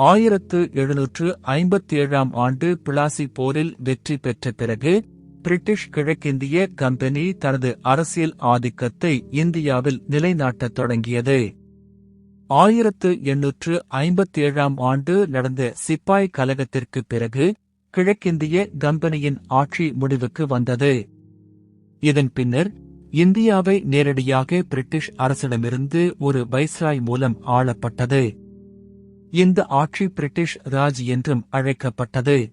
ஆயிரத்து எழுநூற்று ஐம்பத்தி ஏழாம் ஆண்டு பிளாசி போரில் வெற்றி பெற்ற பிறகு பிரிட்டிஷ் கிழக்கிந்திய கம்பெனி தனது அரசியல் ஆதிக்கத்தை இந்தியாவில் நிலைநாட்டத் தொடங்கியது. ஆயிரத்து எண்ணூற்று ஐம்பத்தி ஏழாம் ஆண்டு நடந்த சிப்பாய் கலகத்திற்கு பிறகு கிழக்கிந்திய கம்பெனியின் ஆட்சி முடிவுக்கு வந்தது. இதன் பின்னர் இந்தியாவை நேரடியாக பிரிட்டிஷ் அரசிடமிருந்து ஒரு வைஸ்ராய் மூலம் ஆளப்பட்டது. இந்த ஆட்சி பிரிட்டிஷ் ராஜ் என்றும் அழைக்கப்பட்டது.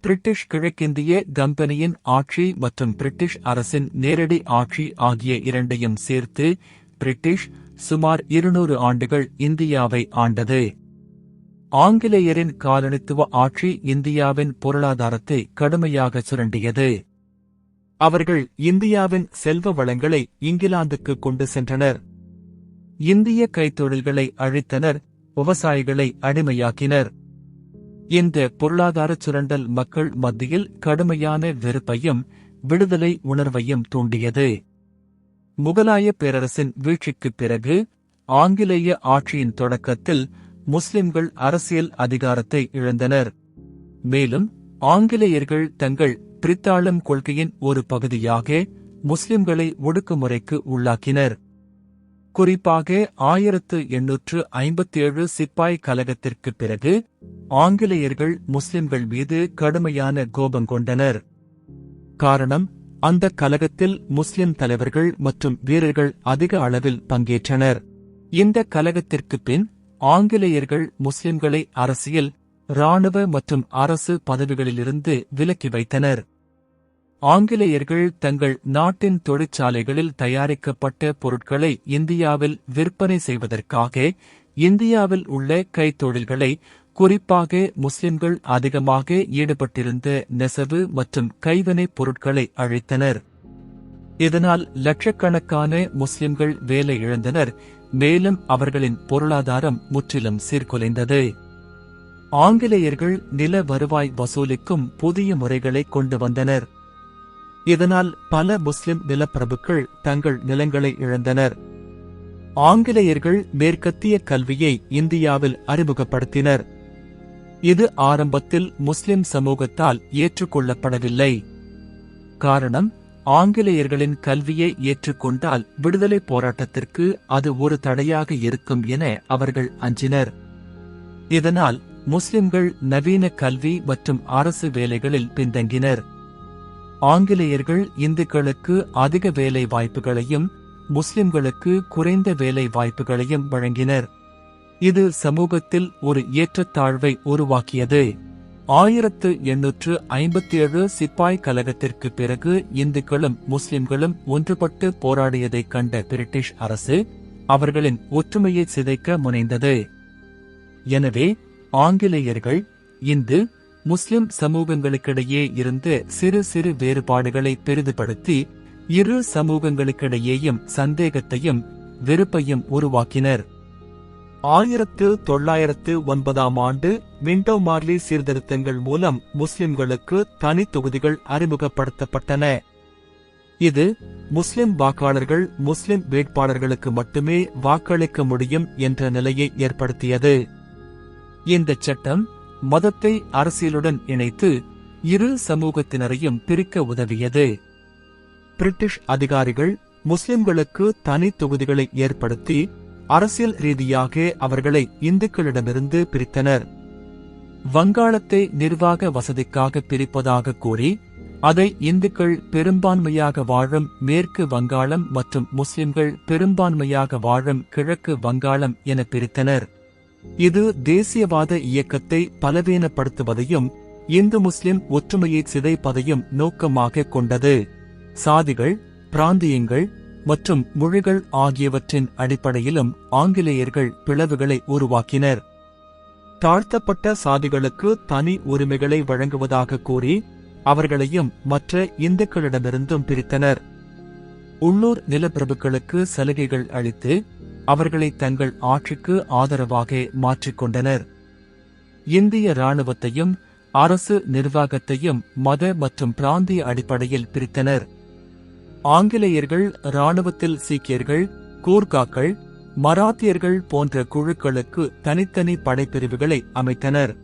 பிரிட்டிஷ் கிழக்கிந்திய கம்பெனியின் ஆட்சி மற்றும் பிரிட்டிஷ் அரசின் நேரடி ஆட்சி ஆகிய இரண்டையும் சேர்த்து பிரிட்டிஷ் சுமார் இருநூறு ஆண்டுகள் இந்தியாவை ஆண்டது. ஆங்கிலேயரின் காலனித்துவ ஆட்சி இந்தியாவின் பொருளாதாரத்தை கடுமையாக சுரண்டியது. அவர்கள் இந்தியாவின் செல்வ வளங்களை இங்கிலாந்துக்கு கொண்டு சென்றனர். இந்திய கைத்தொழில்களை அழித்தனர். விவசாயிகளை அடிமையாக்கினர். இந்த பொருளாதார சுரண்டல் மக்கள் மத்தியில் கடுமையான வெறுப்பையும் விடுதலை உணர்வையும் தூண்டியது. முகலாய பேரரசின் வீழ்ச்சிக்குப் பிறகு ஆங்கிலேய ஆட்சியின் தொடக்கத்தில் முஸ்லிம்கள் அரசியல் அதிகாரத்தை இழந்தனர். மேலும் ஆங்கிலேயர்கள் தங்கள் பிரித்தாளும் கொள்கையின் ஒரு பகுதியாக முஸ்லிம்களை ஒடுக்குமுறைக்கு உள்ளாக்கினர். குறிப்பாக ஆயிரத்து எண்ணூற்று ஐம்பத்தி ஏழு சிப்பாய் கலகத்திற்குப் பிறகு ஆங்கிலேயர்கள் முஸ்லிம்கள் மீது கடுமையான கோபம் கொண்டனர். காரணம் அந்த கலகத்தில் முஸ்லிம் தலைவர்கள் மற்றும் வீரர்கள் அதிக அளவில் பங்கேற்றனர். இந்த கலகத்திற்குப் பின் ஆங்கிலேயர்கள் முஸ்லிம்களை அரசியல் இராணுவ மற்றும் அரசு பதவிகளிலிருந்து விலக்கி வைத்தனர். ஆங்கிலேயர்கள் தங்கள் நாட்டின் தொழிற்சாலைகளில் தயாரிக்கப்பட்ட பொருட்களை இந்தியாவில் விற்பனை செய்வதற்காக இந்தியாவில் உள்ள கைத்தொழில்களை குறிப்பாக முஸ்லிம்கள் அதிகமாக ஈடுபட்டிருந்த நெசவு மற்றும் கைவினைப் பொருட்களை அழித்தனர். இதனால் லட்சக்கணக்கான முஸ்லிம்கள் வேலை இழந்தனர். மேலும் அவர்களின் பொருளாதாரம் முற்றிலும் சீர்குலைந்தது. ஆங்கிலேயர்கள் நில வருவாய் வசூலிக்கும் புதிய முறைகளை கொண்டு வந்தனர். இதனால் பல முஸ்லிம் நிலப்பிரபுக்கள் தங்கள் நிலங்களை இழந்தனர். ஆங்கிலேயர்கள் மேற்கத்திய கல்வியை இந்தியாவில் அறிமுகப்படுத்தினர். இது ஆரம்பத்தில் முஸ்லிம் சமூகத்தால் ஏற்றுக்கொள்ளப்படவில்லை. காரணம் ஆங்கிலேயர்களின் கல்வியை ஏற்றுக்கொண்டால் விடுதலை போராட்டத்திற்கு அது ஒரு தடையாக இருக்கும் என அவர்கள் அஞ்சினர். இதனால் முஸ்லிம்கள் நவீன கல்வி மற்றும் அரசு வேலைகளில் பின்தங்கினர். ஆங்கிலேயர்கள் இந்துக்களுக்கு அதிக வேலை வாய்ப்புகளையும் முஸ்லிம்களுக்கு குறைந்த வேலை வாய்ப்புகளையும் வழங்கினர். இது சமூகத்தில் ஒரு ஏற்றத்தாழ்வை உருவாக்கியது. ஆயிரத்து எண்ணூற்று ஐம்பத்தி ஏழு சிப்பாய் கலகத்திற்கு பிறகு இந்துக்களும் முஸ்லிம்களும் ஒன்றுபட்டு போராடியதைக் கண்ட பிரிட்டிஷ் அரசு அவர்களின் ஒற்றுமையை சிதைக்க முனைந்தது. எனவே ஆங்கிலேயர்கள் இந்து முஸ்லிம் சமூகங்களுக்கிடையே இருந்து சிறு சிறு வேறுபாடுகளை பெரிதுபடுத்தி இரு சமூகங்களுக்கிடையேயும் சந்தேகத்தையும் வெறுப்பையும் உருவாக்கினர். ஆயிரத்து தொள்ளாயிரத்து ஒன்பதாம் ஆண்டு விண்டோ மார்லி சீர்திருத்தங்கள் மூலம் முஸ்லிம்களுக்கு தனி தொகுதிகள் அறிமுகப்படுத்தப்பட்டன. இது முஸ்லிம் வாக்காளர்கள் முஸ்லிம் வேட்பாளர்களுக்கு மட்டுமே வாக்களிக்க முடியும் என்ற நிலையை ஏற்படுத்தியது. இந்த சட்டம் மதத்தை அரசியலுடன் இணைத்து இரு சமூகத்தினரையும் பிரிக்க உதவியது. பிரிட்டிஷ் அதிகாரிகள் முஸ்லிம்களுக்கு தனி தொகுதிகளை ஏற்படுத்தி அரசியல் ரீதியாக அவர்களை இந்துக்களிடமிருந்து பிரித்தனர். வங்காளத்தை நிர்வாக வசதிக்காக பிரிப்பதாக கூறி அதை இந்துக்கள் பெரும்பான்மையாக வாழும் மேற்கு வங்காளம் மற்றும் முஸ்லிம்கள் பெரும்பான்மையாக வாழும் கிழக்கு வங்காளம் என பிரித்தனர். இது தேசியவாத இயக்கத்தை பலவீனப்படுத்துவதையும் இந்து முஸ்லிம் ஒற்றுமையை சிதைப்பதையும் நோக்கமாக கொண்டது. சாதிகள் பிராந்தியங்கள் மற்றும் மொழிகள் ஆகியவற்றின் அடிப்படையிலும் ஆங்கிலேயர்கள் பிளவுகளை உருவாக்கினர். தாழ்த்தப்பட்ட சாதிகளுக்கு தனி உரிமைகளை வழங்குவதாக கூறி அவர்களையும் மற்ற இந்துக்களிடமிருந்தும் பிரித்தனர். உள்ளூர் நிலப்பிரபுக்களுக்கு சலுகைகள் அளித்து அவர்களை தங்கள் ஆட்சிக்கு ஆதரவாக மாற்றிக்கொண்டனர் இந்திய இராணுவத்தையும் அரசு நிர்வாகத்தையும் மத மற்றும் பிராந்திய அடிப்படையில் பிரித்தனர். ஆங்கிலேயர்கள் இராணுவத்தில் சீக்கியர்கள் கூர்காக்கள் மராத்தியர்கள் போன்ற குழுக்களுக்கு தனித்தனி படைப்பிரிவுகளை அமைத்தனர்.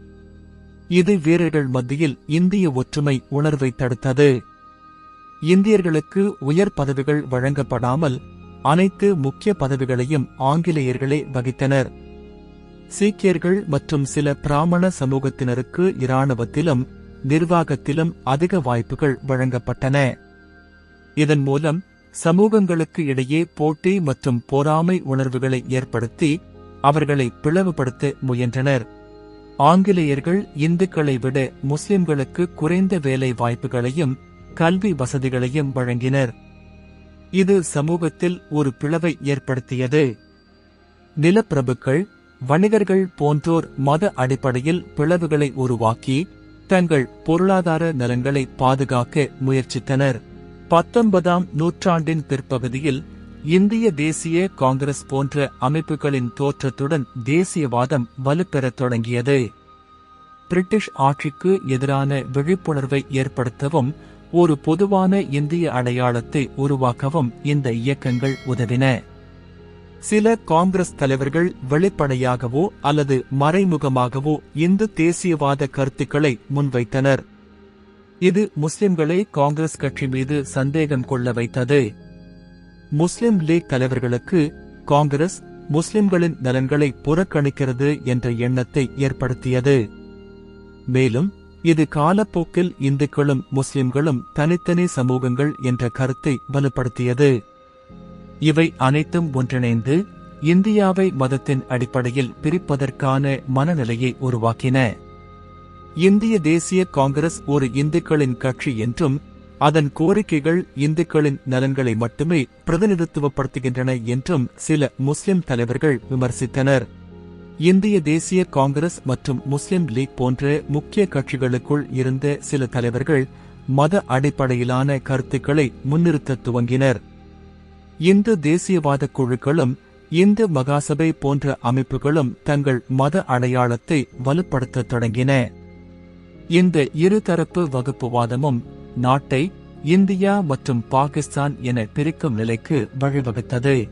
இது வீரர்கள் மத்தியில் இந்திய ஒற்றுமை உணர்வை தடுத்தது. இந்தியர்களுக்கு உயர் பதவிகள் வழங்கப்படாமல் அனைத்து முக்கிய பதவிகளையும் ஆங்கிலேயர்களே வகித்தனர். சீக்கியர்கள் மற்றும் சில பிராமண சமூகத்தினருக்கு இராணுவத்திலும் நிர்வாகத்திலும் அதிக வாய்ப்புகள் வழங்கப்பட்டன. இதன் மூலம் சமூகங்களுக்கு இடையே போட்டி மற்றும் பொறாமை உணர்வுகளை ஏற்படுத்தி அவர்களை பிளவுபடுத்த முயன்றனர். ஆங்கிலேயர்கள் இந்துக்களை விட முஸ்லிம்களுக்கு குறைந்த வேலை வாய்ப்புகளையும் கல்வி வசதிகளையும் வழங்கினர். இது சமூகத்தில் ஒரு பிளவை ஏற்படுத்தியது. நிலப்பிரபுக்கள் வணிகர்கள் போன்றோர் மத அடிப்படையில் பிளவுகளை உருவாக்கி தங்கள் பொருளாதார நலன்களை பாதுகாக்க முயற்சித்தனர். பத்தொன்பதாம் நூற்றாண்டின் பிற்பகுதியில் இந்திய தேசிய காங்கிரஸ் போன்ற அமைப்புகளின் தோற்றத்துடன் தேசியவாதம் வலுப்பெறத் தொடங்கியது. பிரிட்டிஷ் ஆட்சிக்கு எதிரான விழிப்புணர்வை ஏற்படுத்தவும் ஒரு பொதுவான இந்திய அடையாளத்தை உருவாக்கவும் இந்த இயக்கங்கள் உதவின. சில காங்கிரஸ் தலைவர்கள் வெளிப்படையாகவோ அல்லது மறைமுகமாகவோ இந்து தேசியவாத கருத்துக்களை முன்வைத்தனர். இது முஸ்லிம்களை காங்கிரஸ் கட்சி மீது சந்தேகம் கொள்ள வைத்தது. முஸ்லிம் லீக் தலைவர்களுக்கு காங்கிரஸ் முஸ்லிம்களின் நலன்களை புறக்கணிக்கிறது என்ற எண்ணத்தை ஏற்படுத்தியது. மேலும் இது காலப்போக்கில் இந்துக்களும் முஸ்லிம்களும் தனித்தனி சமூகங்கள் என்ற கருத்தை வலுப்படுத்தியது. இவை அனைத்தும் ஒன்றிணைந்து இந்தியாவை மதத்தின் அடிப்படையில் பிரிப்பதற்கான மனநிலையை உருவாக்கின. இந்திய தேசிய காங்கிரஸ் ஒரு இந்துக்களின் கட்சி என்றும் அதன் கோரிக்கைகள் இந்துக்களின் நலன்களை மட்டுமே பிரதிநிதித்துவப்படுத்துகின்றன என்றும் சில முஸ்லிம் தலைவர்கள் விமர்சித்தனர். இந்திய தேசிய காங்கிரஸ் மற்றும் முஸ்லிம் லீக் போன்ற முக்கிய கட்சிகளுக்குள் இருந்த சில தலைவர்கள் மத அடிப்படையிலான கருத்துக்களை முன்னிறுத்த துவங்கினர். இந்து தேசியவாத குழுக்களும் இந்து மகாசபை போன்ற அமைப்புகளும் தங்கள் மத அடையாளத்தை வலுப்படுத்தத் தொடங்கின. இந்த இருதரப்பு வகுப்புவாதமும் நாட்டை இந்தியா மற்றும் பாகிஸ்தான் என பிரிக்கும் நிலைக்கு வழிவகுத்தது.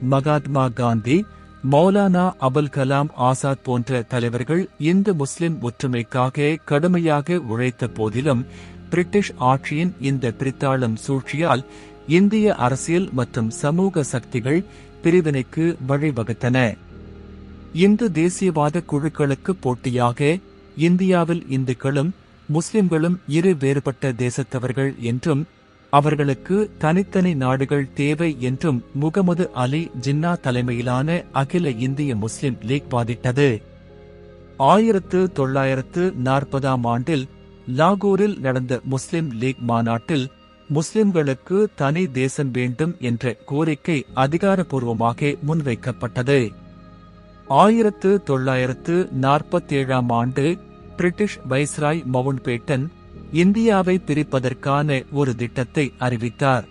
மகாத்மா காந்தி மௌலானா அபுல் கலாம் ஆசாத் போன்ற தலைவர்கள் இந்து முஸ்லிம் ஒற்றுமைக்காக கடுமையாக உழைத்த போதிலும் பிரிட்டிஷ் ஆட்சியின் இந்த பிரித்தாளம் சூழ்ச்சியால் இந்திய அரசியல் மற்றும் சமூக சக்திகள் பிரிவினைக்கு வழிவகுத்தன. இந்து தேசியவாத குழுக்களுக்கு போட்டியாக இந்தியாவில் இந்துக்களும் முஸ்லிம்களும் இரு வேறுபட்ட தேசத்தவர்கள் என்றும் அவர்களுக்கு தனித்தனி நாடுகள் தேவை என்றும் முகமது அலி ஜின்னா தலைமையிலான அகில இந்திய முஸ்லிம் லீக் வாதிட்டது. ஆயிரத்து தொள்ளாயிரத்து நாற்பதாம் ஆண்டில் லாகூரில் நடந்த முஸ்லிம் லீக் மாநாட்டில் முஸ்லிம்களுக்கு தனி தேசம் வேண்டும் என்ற கோரிக்கை அதிகாரப்பூர்வமாக முன்வைக்கப்பட்டது. ஆயிரத்து தொள்ளாயிரத்து நாற்பத்தேழாம் ஆண்டு பிரிட்டிஷ் வைஸ்ராய் மவுண்ட் பேட்டன் இந்தியாவை பிரிப்பதற்கான ஒரு திட்டத்தை அறிவித்தார்.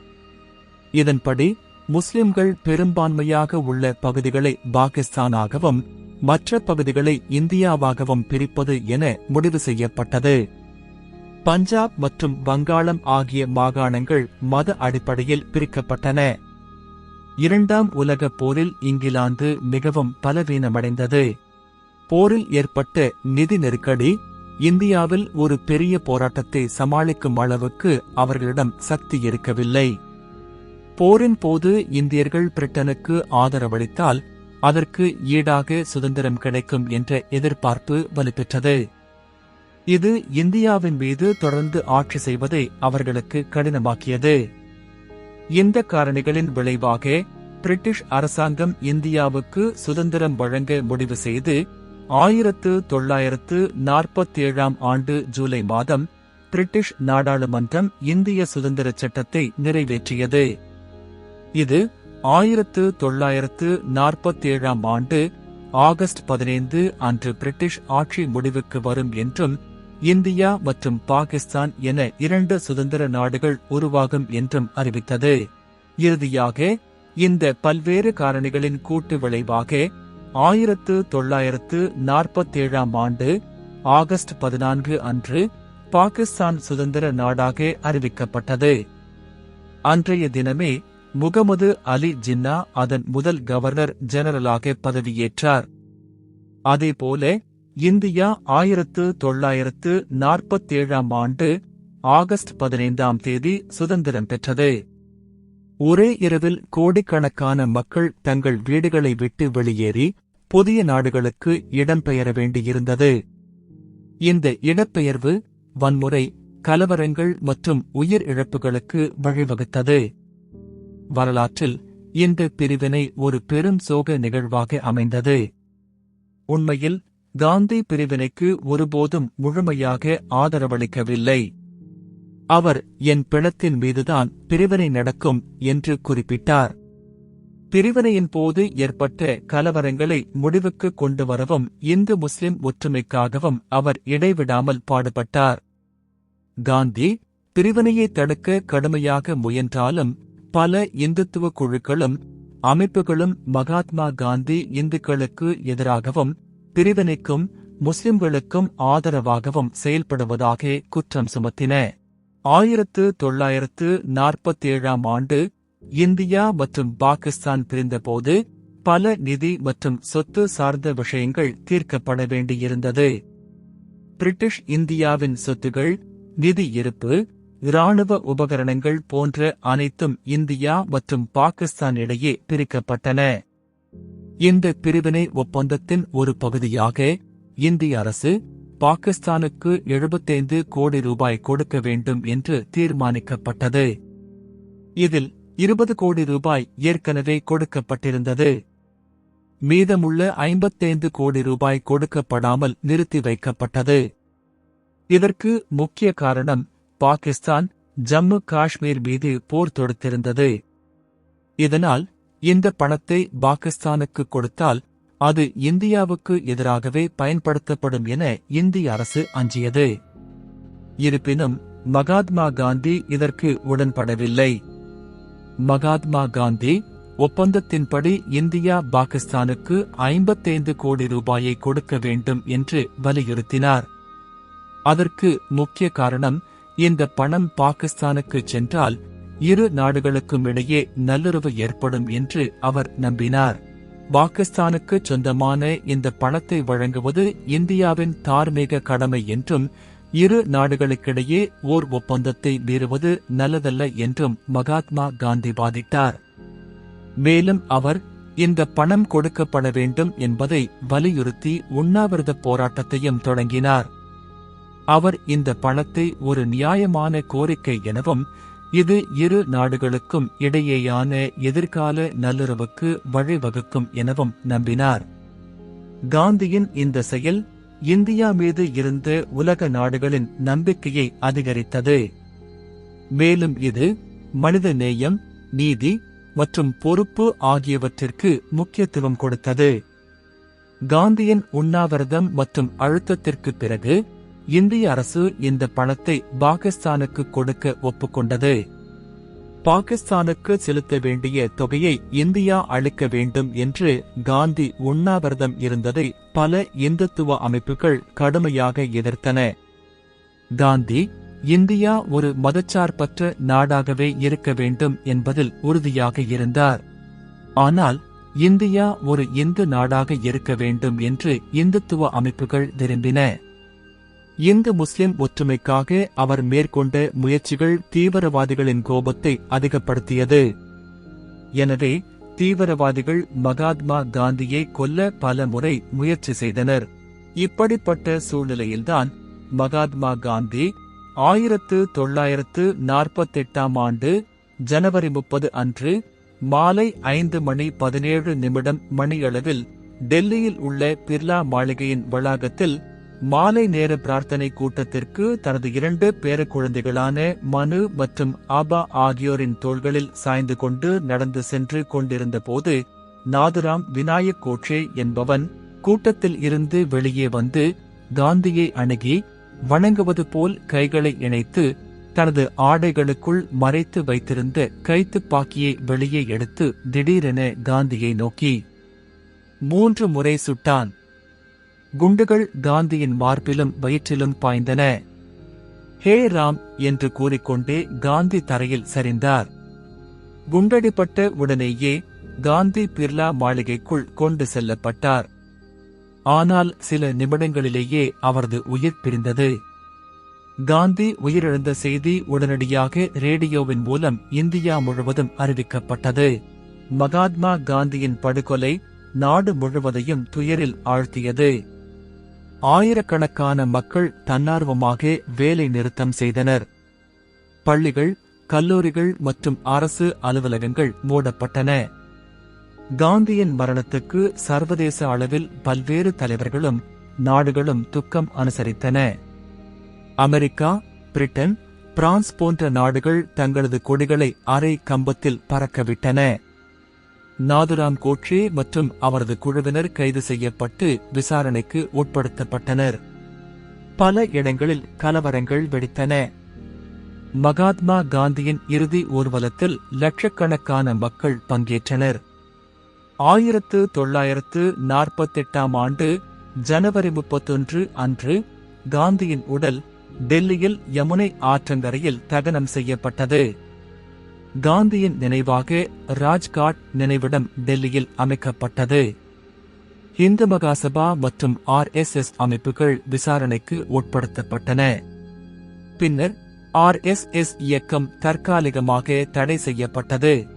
இதன்படி முஸ்லிம்கள் பெரும்பான்மையாக உள்ள பகுதிகளை பாகிஸ்தானாகவும் மற்ற பகுதிகளை இந்தியாவாகவும் பிரிப்பது என முடிவு செய்யப்பட்டது. பஞ்சாப் மற்றும் வங்காளம் ஆகிய மாகாணங்கள் மத அடிப்படையில் பிரிக்கப்பட்டன. இரண்டாம் உலகப் போரில் இங்கிலாந்து மிகவும் பலவீனமடைந்தது. போரில் ஏற்பட்ட நிதி நெருக்கடி இந்தியாவில் ஒரு பெரிய போராட்டத்தை சமாளிக்கும் அளவுக்கு அவர்களிடம் சக்தி இருக்கவில்லை. போரின் போது இந்தியர்கள் பிரிட்டனுக்கு ஆதரவளித்தால் அதற்கு ஈடாக சுதந்திரம் கிடைக்கும் என்ற எதிர்பார்ப்பு வலுப்பெற்றது. இது இந்தியாவின் மீது தொடர்ந்து ஆட்சி செய்வதை அவர்களுக்கு கடினமாக்கியது. இந்த காரணிகளின் விளைவாக பிரிட்டிஷ் அரசாங்கம் இந்தியாவுக்கு சுதந்திரம் வழங்க முடிவு செய்து ஆயிரத்து தொள்ளாயிரத்து நாற்பத்தேழாம் ஆண்டு ஜூலை மாதம் பிரிட்டிஷ் நாடாளுமன்றம் இந்திய சுதந்திர சட்டத்தை நிறைவேற்றியது. இது ஆயிரத்து தொள்ளாயிரத்து நாற்பத்தேழாம் ஆண்டு ஆகஸ்ட் பதினைந்து அன்று பிரிட்டிஷ் ஆட்சி முடிவுக்கு வரும் என்றும் இந்தியா மற்றும் பாகிஸ்தான் என இரண்டு சுதந்திர நாடுகள் உருவாகும் என்றும் அறிவித்தது. இறுதியாக இந்த பல்வேறு காரணிகளின் கூட்டு விளைவாக ஆயிரத்து தொள்ளாயிரத்து நாற்பத்தேழாம் ஆண்டு ஆகஸ்ட் பதினான்கு அன்று பாகிஸ்தான் சுதந்திர நாடாக அறிவிக்கப்பட்டது. அன்றைய தினமே முகமது அலி ஜின்னா அதன் முதல் கவர்னர் ஜெனரலாக பதவியேற்றார். அதேபோல இந்தியா ஆயிரத்து தொள்ளாயிரத்து நாற்பத்தேழாம் ஆண்டு ஆகஸ்ட் பதினைந்தாம் தேதி சுதந்திரம் பெற்றது. ஒரே இரவில் கோடிக்கணக்கான மக்கள் தங்கள் வீடுகளை விட்டு வெளியேறி புதிய நாடுகளுக்கு இடம்பெயர வேண்டியிருந்தது. இந்த இடப்பெயர்வு வன்முறை கலவரங்கள் மற்றும் உயிர் இழப்புகளுக்கு வழிவகுத்தது. வரலாற்றில் இந்த பிரிவினை ஒரு பெரும் சோக நிகழ்வாக அமைந்தது. உண்மையில் காந்தி பிரிவினைக்கு ஒருபோதும் முழுமையாக ஆதரவளிக்கவில்லை. அவர் என் பிணத்தின் மீதுதான் பிரிவினை நடக்கும் என்று குறிப்பிட்டார். பிரிவினையின் போது ஏற்பட்ட கலவரங்களை முடிவுக்கு கொண்டு வரவும் இந்து முஸ்லிம் ஒற்றுமைக்காகவும் அவர் இடைவிடாமல் பாடுபட்டார். காந்தி பிரிவினையை தடுக்க கடுமையாக முயன்றாலும் பல இந்துத்துவ குழுக்களும் அமைப்புகளும் மகாத்மா காந்தி இந்துக்களுக்கு எதிராகவும் பிரிவினைக்கும் முஸ்லிம்களுக்கும் ஆதரவாகவும் செயல்படுவதாக குற்றம் சுமத்தின. ஆயிரத்து தொள்ளாயிரத்து நாற்பத்தேழாம் ஆண்டு இந்தியா மற்றும் பாகிஸ்தான் பிரிந்தபோது பல நிதி மற்றும் சொத்து சார்ந்த விஷயங்கள் தீர்க்கப்பட வேண்டியிருந்தது. பிரிட்டிஷ் இந்தியாவின் சொத்துகள் நிதி இருப்பு இராணுவ உபகரணங்கள் போன்ற அனைத்தும் இந்தியா மற்றும் பாகிஸ்தான் இடையே பிரிக்கப்பட்டன. இந்த பிரிவினை ஒப்பந்தத்தின் ஒரு பகுதியாக இந்திய அரசு பாகிஸ்தானுக்கு எழுபத்தைந்து கோடி ரூபாய் கொடுக்க வேண்டும் என்று தீர்மானிக்கப்பட்டது. இதில் இருபது கோடி ரூபாய் ஏற்கனவே கொடுக்கப்பட்டிருந்தது. மீதமுள்ள ஐம்பத்தைந்து கோடி ரூபாய் கொடுக்கப்படாமல் நிறுத்தி வைக்கப்பட்டது. இதற்கு முக்கிய காரணம் பாகிஸ்தான் ஜம்மு காஷ்மீர் மீது போர் தொடுத்திருந்தது. இதனால் இந்த பணத்தை பாகிஸ்தானுக்கு கொடுத்தால் அது இந்தியாவுக்கு எதிராகவே பயன்படுத்தப்படும் என இந்திய அரசு அஞ்சியது. இருப்பினும் மகாத்மா காந்தி இதற்கு உடன்படவில்லை. மகாத்மா காந்தி ஒப்பந்தத்தின்படி இந்தியா பாகிஸ்தானுக்கு ஐம்பத்தைந்து கோடி ரூபாயை கொடுக்க வேண்டும் என்று வலியுறுத்தினார். அதற்கு முக்கிய காரணம் இந்த பணம் பாகிஸ்தானுக்கு சென்றால் இரு நாடுகளுக்கும் இடையே நல்லுறவு ஏற்படும் என்று அவர் நம்பினார். பாகிஸ்தானுக்கு சொந்தமான இந்த பணத்தை வழங்குவது இந்தியாவின் தார்மீக கடமை என்றும் இரு நாடுகளுக்கிடையே ஓர் ஒப்பந்தத்தை மீறுவது நல்லதல்ல என்றும் மகாத்மா காந்தி வாதிட்டார். மேலும் அவர் இந்த பணம் கொடுக்கப்பட வேண்டும் என்பதை வலியுறுத்தி உண்ணாவிரத போராட்டத்தையும் தொடங்கினார். அவர் இந்த பணத்தை ஒரு நியாயமான கோரிக்கை எனவும் இது இரு நாடுகளுக்கும் இடையேயான எதிர்கால நல்லுறவுக்கு வழிவகுக்கும் எனவும் நம்பினார். காந்தியின் இந்த செயல் இந்தியா மீது இருந்த உலக நாடுகளின் நம்பிக்கையை அதிகரித்தது. மேலும் இது மனித நேயம் நீதி மற்றும் பொறுப்பு ஆகியவற்றிற்கு முக்கியத்துவம் கொடுத்தது. காந்தியின் உண்ணாவிரதம் மற்றும் அழுத்தத்திற்கு பிறகு இந்திய அரசு இந்த பணத்தை பாகிஸ்தானுக்கு கொடுக்க ஒப்புக்கொண்டது. பாகிஸ்தானுக்கு செலுத்த வேண்டிய தொகையை இந்தியா அளிக்க வேண்டும் என்று காந்தி உண்ணாவிரதம் இருந்ததை பல இந்துத்துவ அமைப்புகள் கடுமையாக எதிர்த்தன. காந்தி இந்தியா ஒரு மதச்சார்பற்ற நாடாகவே இருக்க வேண்டும் என்பதில் உறுதியாக இருந்தார். ஆனால் இந்தியா ஒரு இந்து நாடாக இருக்க வேண்டும் என்று இந்துத்துவ அமைப்புகள் விரும்பின. இந்து முஸ்லிம் ஒற்றுமைக்காக அவர் மேற்கொண்ட முயற்சிகள் தீவிரவாதிகளின் கோபத்தை அதிகப்படுத்தியது. எனவே தீவிரவாதிகள் மகாத்மா காந்தியை கொல்ல பல முறை முயற்சி செய்தனர். இப்படிப்பட்ட சூழ்நிலையில்தான் மகாத்மா காந்தி ஆயிரத்து தொள்ளாயிரத்து நாற்பத்தெட்டாம் ஆண்டு ஜனவரி முப்பது அன்று மாலை ஐந்து மணி பதினேழு நிமிடம் மணியளவில் டெல்லியில் உள்ள பிர்லா மாளிகையின் வளாகத்தில் மாலை நேர பிரார்த்தனை கூட்டத்திற்கு தனது இரண்டு பேர குழந்தைகளான மனு மற்றும் ஆபா ஆகியோரின் தோள்களில் சாய்ந்து கொண்டு நடந்து சென்று கொண்டிருந்த போது நாதுராம் விநாயக் கோட்சே என்பவன் கூட்டத்தில் இருந்து வெளியே வந்து காந்தியை அணுகி வணங்குவது போல் கைகளை இணைத்து தனது ஆடைகளுக்குள் மறைத்து வைத்திருந்த கைத்துப்பாக்கியை வெளியே எடுத்து திடீரென காந்தியை நோக்கி மூன்று முறை சுட்டான். குண்டுகள் காந்தியின் மார்பிலும் வயிற்றிலும் பாய்ந்தன. ஹே ராம் என்று கூறிக்கொண்டே காந்தி தரையில் சரிந்தார். குண்டடிப்பட்ட உடனேயே காந்தி பிர்லா மாளிகைக்குள் கொண்டு செல்லப்பட்டார். ஆனால் சில நிமிடங்களிலேயே அவரது உயிர் பிரிந்தது. காந்தி உயிரிழந்த செய்தி உடனடியாக ரேடியோவின் மூலம் இந்தியா முழுவதும் அறிவிக்கப்பட்டது. மகாத்மா காந்தியின் படுகொலை நாடு முழுவதையும் துயரில் ஆழ்த்தியது. ஆயிரக்கணக்கான மக்கள் தன்னார்வமாக வேலை நிறுத்தம் செய்தனர். பள்ளிகள் கல்லூரிகள் மற்றும் அரசு அலுவலகங்கள் மூடப்பட்டன. காந்தியின் மரணத்துக்கு சர்வதேச அளவில் பல்வேறு தலைவர்களும் நாடுகளும் துக்கம் அனுசரித்தன. அமெரிக்கா பிரிட்டன் பிரான்ஸ் போன்ற நாடுகள் தங்களது கொடிகளை அரை கம்பத்தில் பறக்கவிட்டன. நாதுராம் கோட்சே மற்றும் அவரது குழுவினர் கைது செய்யப்பட்டு விசாரணைக்கு உட்படுத்தப்பட்டனர். பல இடங்களில் கலவரங்கள் வெடித்தன. மகாத்மா காந்தியின் இறுதி ஊர்வலத்தில் லட்சக்கணக்கான மக்கள் பங்கேற்றனர். ஆயிரத்து தொள்ளாயிரத்து நாற்பத்தெட்டாம் ஆண்டு ஜனவரி முப்பத்தொன்று அன்று காந்தியின் உடல் டெல்லியில் யமுனை ஆற்றங்கரையில் தகனம் செய்யப்பட்டது. காந்தியின் நினைவாக ராஜ்காட் நினைவிடம் டெல்லியில் அமைக்கப்பட்டது. இந்து மகாசபா மற்றும் ஆர் எஸ் எஸ் அமைப்புகள் விசாரணைக்கு உட்படுத்தப்பட்டன. பின்னர் ஆர் எஸ் எஸ் இயக்கம் தற்காலிகமாக தடை செய்யப்பட்டது.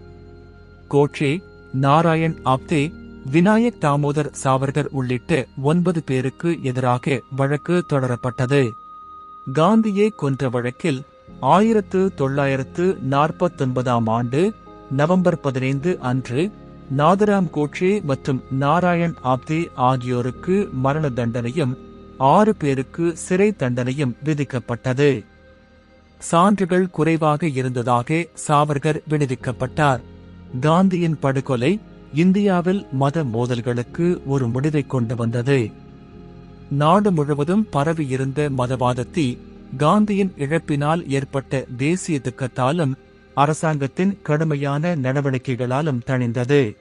கோட்ரே நாராயண் ஆப்தே வினாயக் தாமோதர் சாவர்கர் உள்ளிட்ட ஒன்பது பேருக்கு எதிராக வழக்கு தொடரப்பட்டது. காந்தியை கொன்ற வழக்கில் ஆயிரத்து தொள்ளாயிரத்து நாற்பத்தொன்பதாம் ஆண்டு நவம்பர் பதினைந்து அன்று நாதராம் கோட்சே மற்றும் நாராயண் ஆப்தே ஆகியோருக்கு மரண தண்டனையும் ஆறு பேருக்கு சிறை தண்டனையும் விதிக்கப்பட்டது. சான்றுகள் குறைவாக இருந்ததாக சாவர்கர் விடுவிக்கப்பட்டார். காந்தியின் படுகொலை இந்தியாவில் மத மோதல்களுக்கு ஒரு முடிவை கொண்டு வந்தது. நாடு முழுவதும் பரவியிருந்த மதவாதத்தை காந்தியின் இழப்பினால் ஏற்பட்ட தேசிய துக்கத்தாலும் அரசாங்கத்தின் கடுமையான நடவடிக்கைகளாலும் தணிந்தது.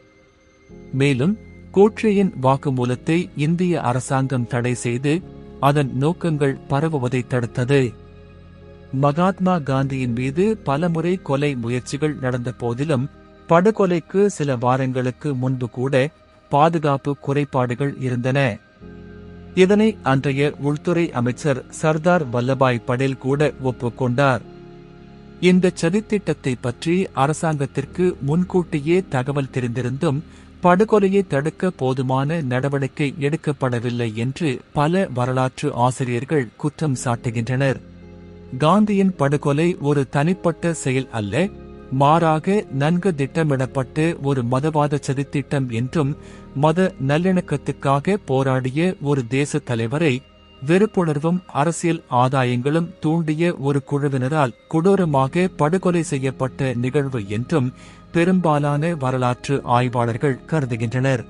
மேலும் கோட்ரேயின் வாக்குமூலத்தை இந்திய அரசாங்கம் தடை செய்து அதன் நோக்கங்கள் பரவுவதை தடுத்தது. மகாத்மா காந்தியின் மீது பலமுறை கொலை முயற்சிகள் நடந்த போதிலும் படுகொலைக்கு சில வாரங்களுக்கு முன்பு கூட பாதுகாப்பு குறைபாடுகள் இருந்தன. இதனை அன்றைய உள்துறை அமைச்சர் சர்தார் வல்லபாய் படேல் கூட ஒப்புக்கொண்டார் இந்த சதித்திட்டத்தை பற்றி அரசாங்கத்திற்கு முன்கூட்டியே தகவல் தெரிந்திருந்தும் படுகொலையை தடுக்க போதுமான நடவடிக்கை எடுக்கப்படவில்லை என்று பல வரலாற்று ஆசிரியர்கள் குற்றம் சாட்டுகின்றனர். காந்தியின் படுகொலை ஒரு தனிப்பட்ட செயல் அல்ல மாறாக நன்கு திட்டமிடப்பட்டு ஒரு மதவாத சதித்திட்டம் என்றும் மத நல்லிணக்கத்துக்காக போராடிய ஒரு தேச தலைவரை வெறுப்புணர்வும் அரசியல் ஆதாயங்களும் தூண்டிய ஒரு குழுவினரால் கொடூரமாக படுகொலை செய்யப்பட்ட நிகழ்வு என்றும் பெரும்பாலான வரலாற்று ஆய்வாளர்கள் கருதுகின்றனர்.